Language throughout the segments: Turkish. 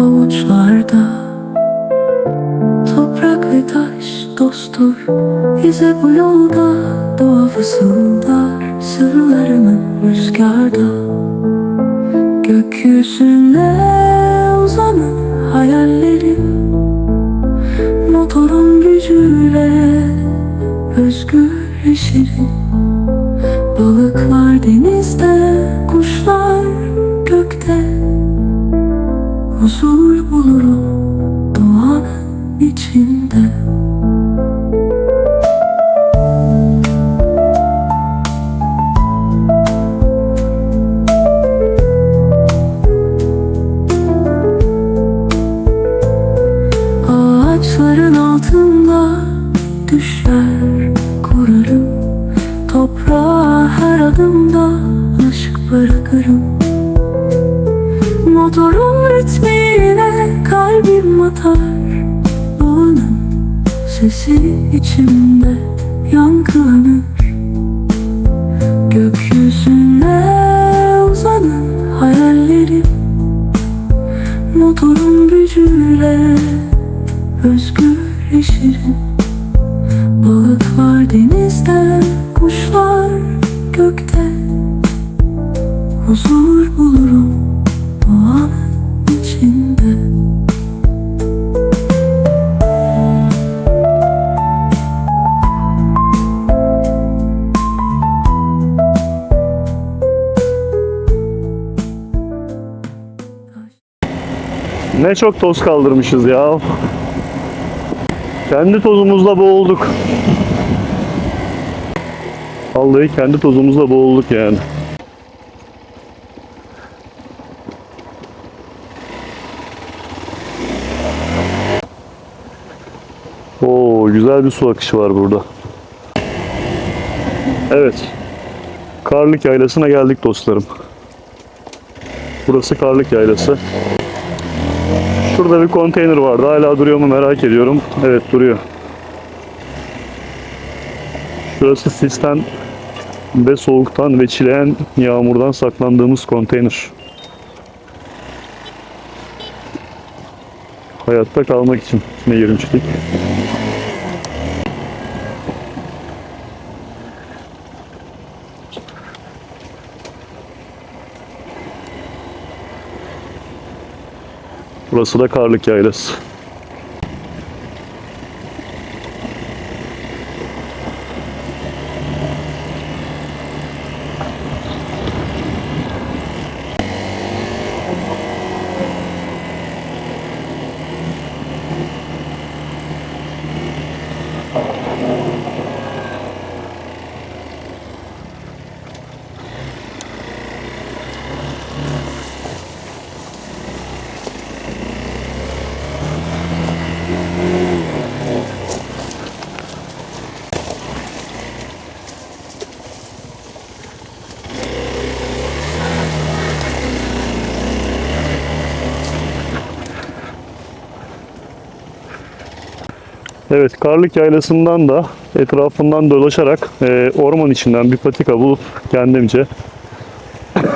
avuçlarda. Toprak ve taş dosttur bize bu yolda Doğa fısıldar sırlarını rüzgarda çok toz kaldırmışız ya. Kendi tozumuzla boğulduk. Vallahi kendi tozumuzla boğulduk yani. Oo, güzel bir su akışı var burada. Evet. Karlık Yaylası'na geldik dostlarım. Burası Karlık Yaylası. Şurada bir konteyner vardı. Hala duruyor mu merak ediyorum. Evet duruyor. Şurası sisten ve soğuktan ve çileyen yağmurdan saklandığımız konteyner. Hayatta kalmak için içine girmiştik. Burası da Karlık Yaylası. Evet, Karlık Yaylası'ndan da etrafından dolaşarak e, orman içinden bir patika bulup kendimce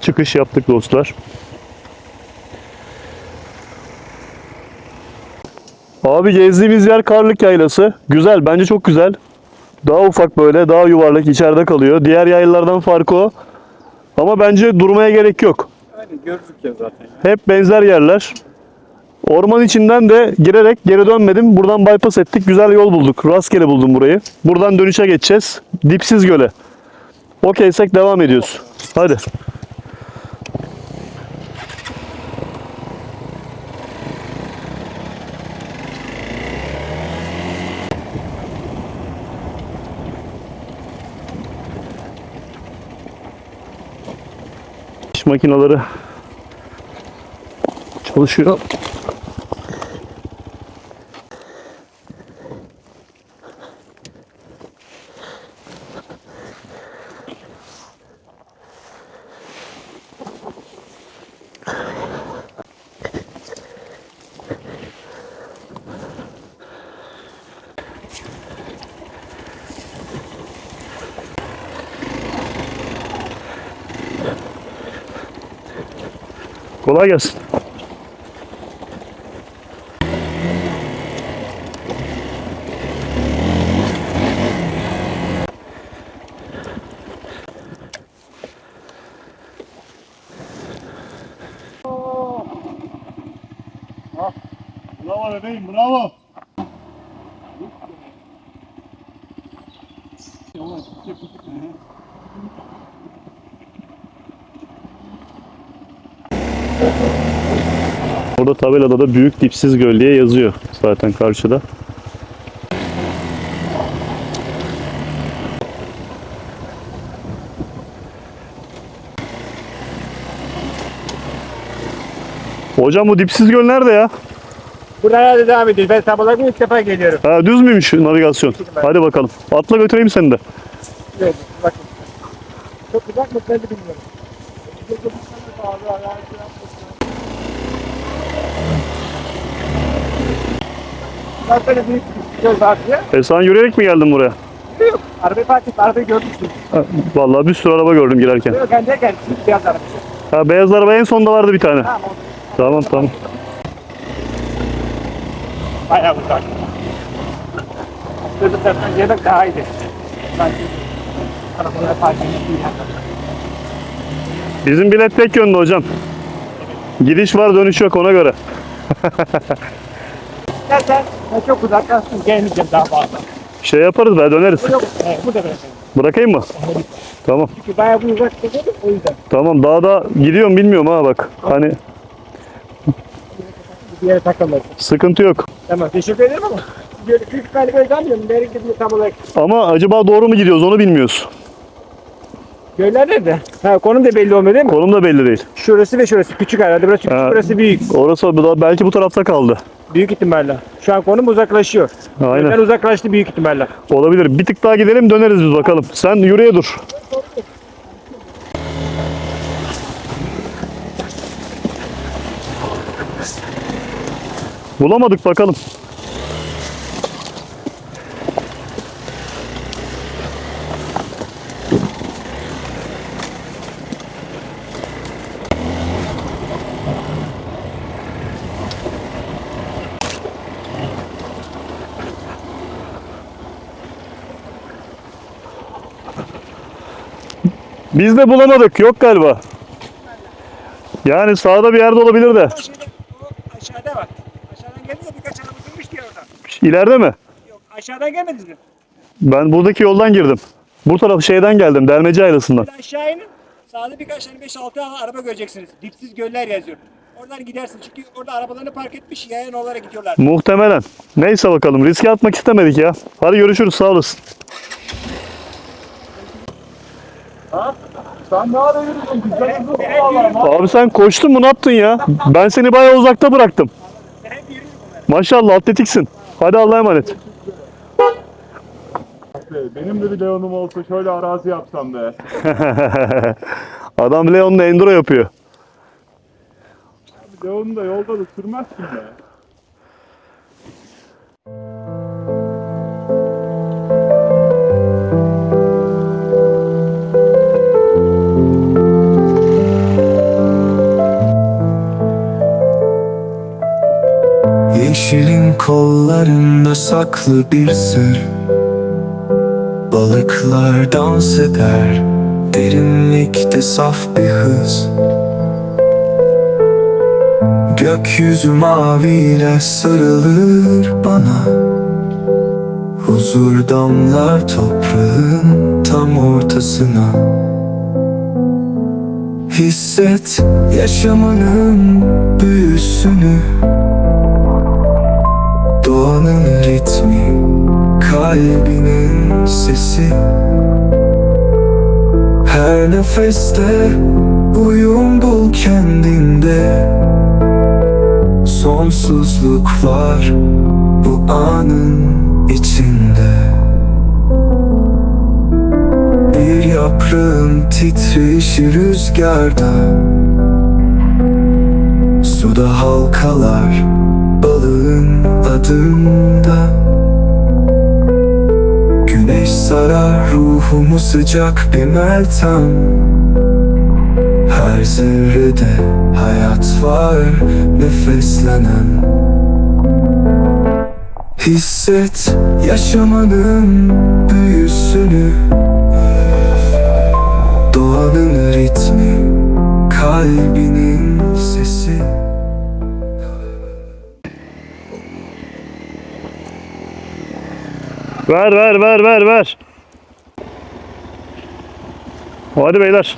çıkış yaptık dostlar. Abi gezdiğimiz yer Karlık Yaylası. Güzel, bence çok güzel. Daha ufak böyle, daha yuvarlak içeride kalıyor. Diğer yaylalardan farkı o. Ama bence durmaya gerek yok. Aynen gördük ya zaten. Hep benzer yerler. Orman içinden de girerek geri dönmedim. Buradan bypass ettik. Güzel yol bulduk. Rastgele buldum burayı. Buradan dönüşe geçeceğiz. Dipsiz göle. Okeysek devam ediyoruz. Hadi. İş makineleri çalışıyor. i guess Bravo bravo. Burada tabelada da büyük dipsiz göl diye yazıyor zaten karşıda. Hocam bu dipsiz göl nerede ya? Buradan devam ediyoruz. Ben sabahlar ilk defa geliyorum. Ha, düz müymüş navigasyon? Hadi bakalım. Atla götüreyim seni de. Evet, bakın. Çok uzak mı ben de bilmiyorum. Büyük göz diye. E sen yürüyerek mi geldin buraya? Yok. Arabayı park ettim. Arabayı. Ha, Vallahi bir sürü araba gördüm girerken. Yok ben de geldim. Beyaz araba. Ha, beyaz araba en sonda vardı bir tane. Tamam oldu. Tamam tamam. Bayağı uzak. Öbür taraftan gelmek daha iyiydi. Sanki arabalar park ettim. Bizim bilet tek yönde hocam. Gidiş var dönüş yok ona göre. Zaten ben çok uzaklaştım. Gelmeyeceğim daha fazla. Şey yaparız be döneriz. Yok. Evet, burada bırakayım. Bırakayım mı? Tamam. Çünkü bayağı bir uzak dedim o yüzden. Tamam daha da gidiyorum bilmiyorum ha bak. Hani Bir yere takılmasın. sıkıntı yok. Tamam teşekkür ederim ama. Böyle küçük galiba ödemiyorum. Nereye gittiğimi tam olarak. Ama acaba doğru mu gidiyoruz onu bilmiyoruz. Köyler nerede? Ha konum da belli olmuyor değil mi? Konum da belli değil. Şurası ve şurası küçük herhalde. Burası küçük, Ha. burası büyük. Orası da belki bu tarafta kaldı. Büyük ihtimalle. Şu an konum uzaklaşıyor. Aynen. Köyden uzaklaştı büyük ihtimalle. Olabilir. Bir tık daha gidelim döneriz biz bakalım. Sen yürüye dur. Bulamadık bakalım. Biz de bulamadık. Yok galiba. Yani sağda bir yerde olabilir de. Şeyde aşağıda bak. Aşağıdan geldiyse birkaç araba durmuş diye orada. İleride mi? Yok aşağıdan gelmediniz mi? Ben buradaki yoldan girdim. Bu taraf şeyden geldim. Delmeci. Buradan aşağı inin. Sağda birkaç tane 5-6 tane araba göreceksiniz. Dipsiz göller yazıyor. Oradan gidersin çünkü orada arabalarını park etmiş yayan olarak gidiyorlar. Muhtemelen. Neyse bakalım. Riske atmak istemedik ya. Hadi görüşürüz. Sağ olasın. Sen ne ara yürüdün? Güzel Abi sen koştun mu? Ne yaptın ya? Ben seni bayağı uzakta bıraktım. Maşallah atletiksin. Hadi Allah'a emanet. Benim de bir Leon'um olsa şöyle arazi yapsam be. Adam Leon'la enduro yapıyor. Leon'u da yolda da sürmezsin be. Yeşilin kollarında saklı bir sır. Balıklar dans eder Derinlikte saf bir hız. Gökyüzü maviyle sarılır bana. Huzur damlar toprağın tam ortasına. Hisset yaşamının büyüsünü Doğanın ritmi, kalbinin sesi. Her nefeste uyum bul kendinde. Sonsuzluk var bu anın içinde. Bir yaprağın titreşi rüzgarda. Suda halkalar adında Güneş sarar ruhumu sıcak bir meltem. Her zerrede hayat var nefeslenen. Hisset yaşamanın büyüsünü. Doğanın ritmi, kalbinin sesi Ver ver ver ver ver. Hadi beyler.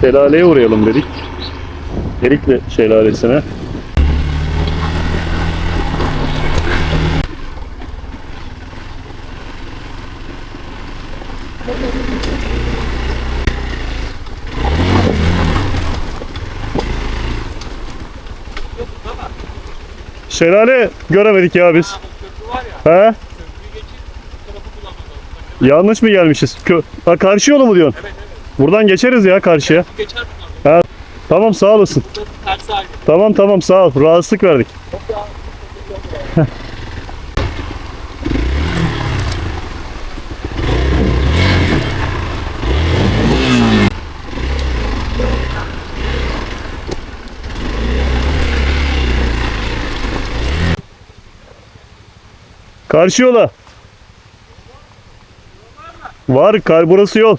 Şelaleye uğrayalım dedik. Erikli şelalesine. Şelale göremedik ya biz. He? Yanlış mı gelmişiz? Kö ha, karşı yolu mu diyorsun? Buradan geçeriz ya karşıya. Geçer? Ha, tamam sağ olasın. Tamam tamam sağ ol. Rahatsızlık verdik. Karşı yola. Var, kar burası yol.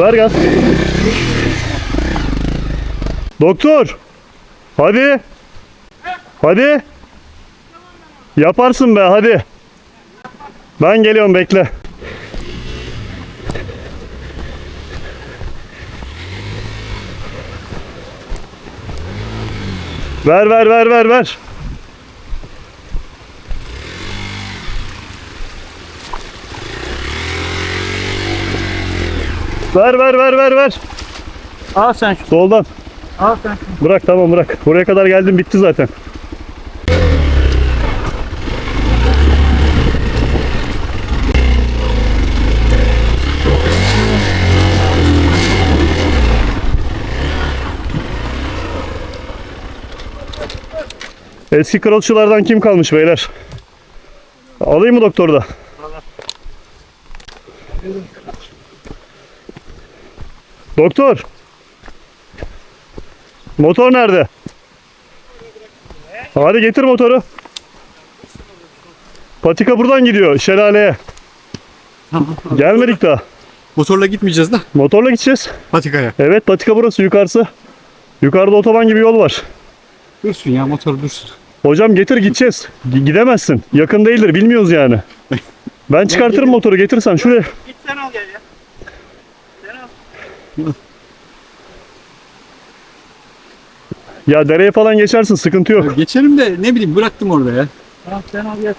Ver gaz. Doktor. Hadi. Hadi. Yaparsın be hadi. Ben geliyorum bekle. Ver ver ver ver ver. Ver ver ver ver ver. Al sen şu. Soldan. Al sen şu. Bırak tamam bırak. Buraya kadar geldim bitti zaten. Eski kralçılardan kim kalmış beyler? Alayım mı doktoru da? Doktor. Motor nerede? Hadi getir motoru. Patika buradan gidiyor şelaleye. Gelmedik daha. Motorla gitmeyeceğiz da Motorla gideceğiz. patikaya. Evet patika burası yukarısı. Yukarıda otoban gibi yol var. Dursun ya motor dursun. Hocam getir gideceğiz. G- gidemezsin. Yakın değildir bilmiyoruz yani. Ben çıkartırım motoru getirsen şuraya. Git sen al gel ya. Ya dereye falan geçersin sıkıntı yok. Geçerim de ne bileyim bıraktım orada ya. Al sen al gel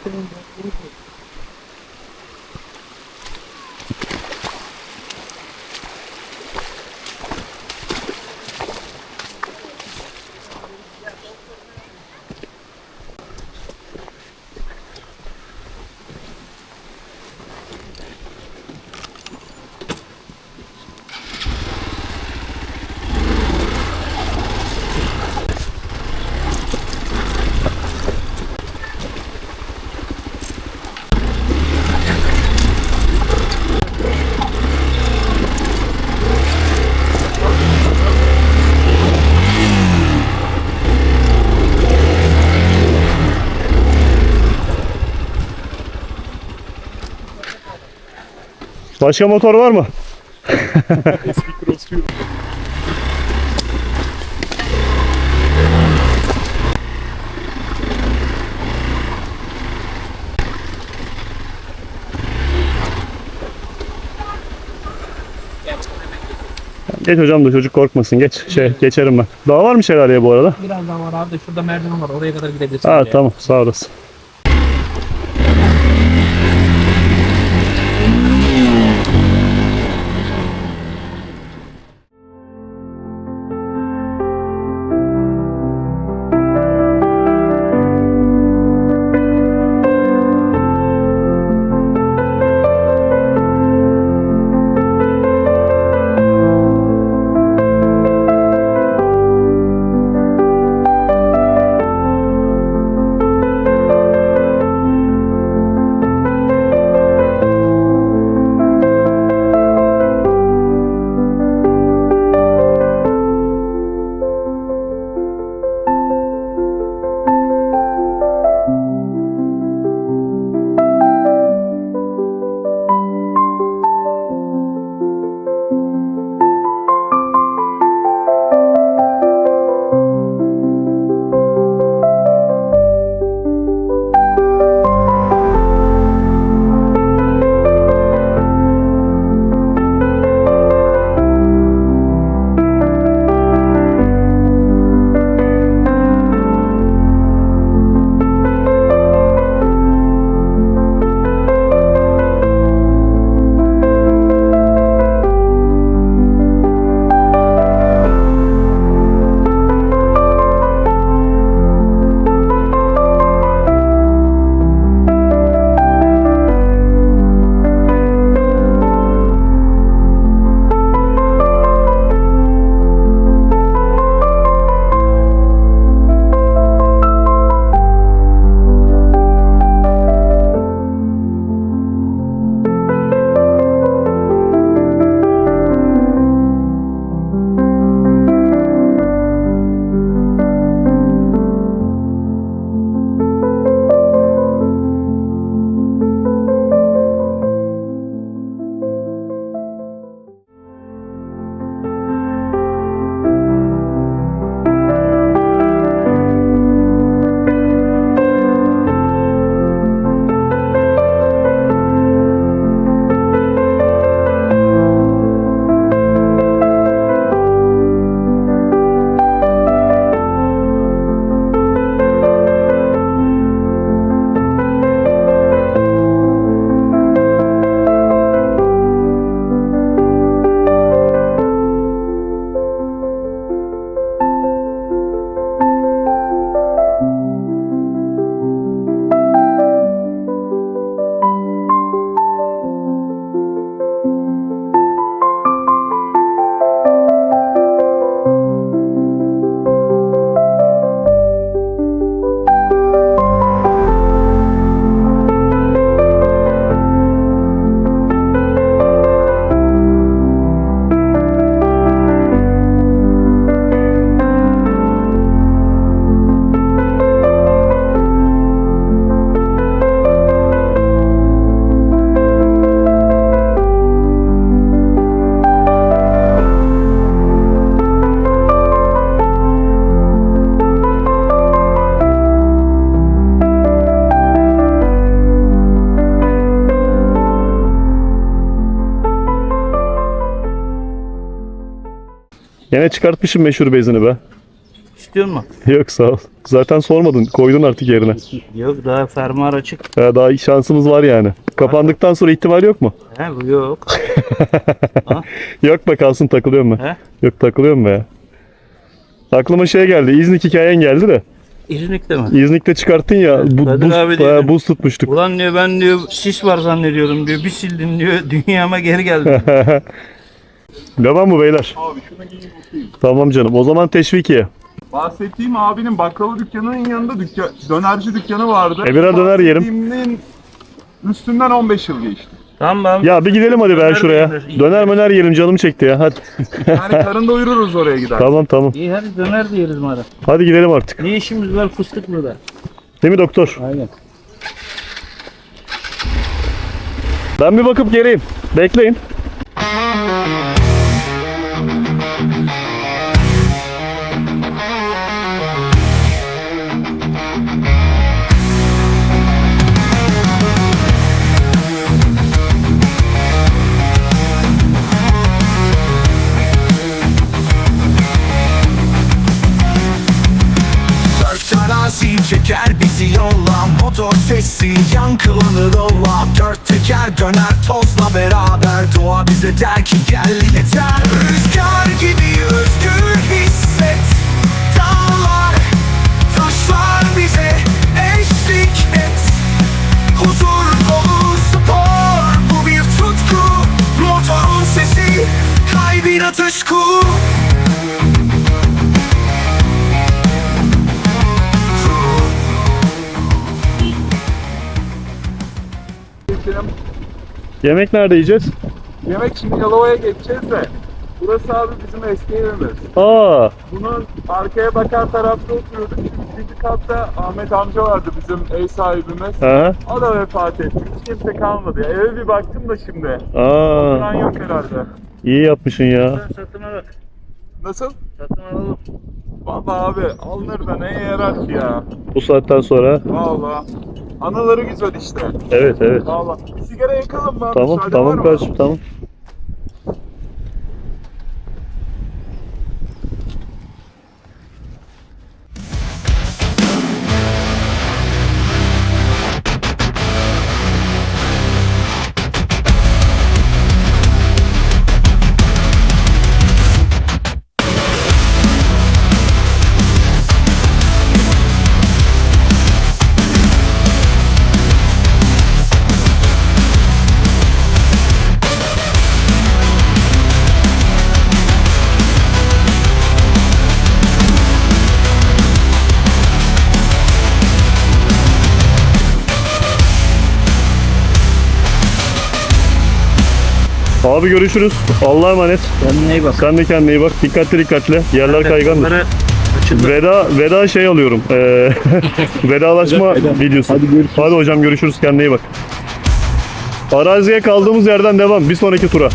Başka motor var mı? Geç hocam da çocuk korkmasın. Geç. Şey geçerim ben. Daha var mı şelaleye bu arada? Biraz daha var abi de şurada merdiven var. Oraya kadar gidebilirsin. Ha tamam sağ olasın. Yine çıkartmışım meşhur bezini be. İstiyor musun? Yok sağ ol. Zaten sormadın. Koydun artık yerine. Yok daha fermuar açık. Ha, daha şansımız var yani. Kapandıktan sonra ihtimal yok mu? He yok. Yok be kalsın takılıyor mu? He? Yok takılıyor mu ya? Aklıma şey geldi. İznik hikayen geldi de. İznik'te mi? İznik'te çıkarttın ya. Bu, Kadir buz, abi ha, diyelim. buz tutmuştuk. Ulan diyor ben diyor sis var zannediyorum diyor. Bir sildim diyor. Dünyama geri geldim. Devam mı beyler? Abi şunu giyin bakayım. Tamam canım. O zaman teşvikiye. Bahsettiğim abinin baklava dükkanının yanında dükkan, dönerci dükkanı vardı. E, birer döner yerim. Bahsettiğimin üstünden 15 yıl geçti. tamam ben Ya bir gidelim hadi be Döner şuraya. mi yenir? Döner möner yiyelim canım çekti ya. Hadi. Yani karın doyururuz oraya gider. tamam tamam. İyi hadi döner de yeriz madem. Hadi gidelim artık. Ne işimiz var fıstık burada? Değil mi doktor? Aynen. Ben bir bakıp geleyim. Bekleyin. Çeker bizi yolla Motor sesi yankılanır ola Dört teker döner tozla beraber. Doğa bize der ki gel yeter. Rüzgar gibi Yemek nerede yiyeceğiz? Yemek şimdi Yalova'ya geçeceğiz de. Burası abi bizim eski evimiz. Aa, Bunun arkaya bakan tarafta oturuyorduk. Şimdi ikinci katta Ahmet amca vardı bizim ev sahibimiz. aha. O da vefat etti. Hiç kimse kalmadı ya. Eve bir baktım da şimdi. Aa, Falan yok herhalde. iyi yapmışsın ya. Satın al. Nasıl? Satın alalım. Valla abi alınır da neye yarar ki ya? Bu saatten sonra. Valla. Anıları güzel işte. Evet evet. Bir sigara yakalım mı? Tamam Müsaade var tamam mı? kardeşim tamam. Abi görüşürüz. Allah'a emanet. Kendine iyi bak. Sen de kendine iyi bak. Dikkatli dikkatli. Yerler kaygandır. Bunları açıldı. Veda veda şey alıyorum. Ee, vedalaşma videosu. Hadi görüşürüz. Hadi hocam görüşürüz. Kendine iyi bak. Araziye kaldığımız yerden devam. Bir sonraki tura.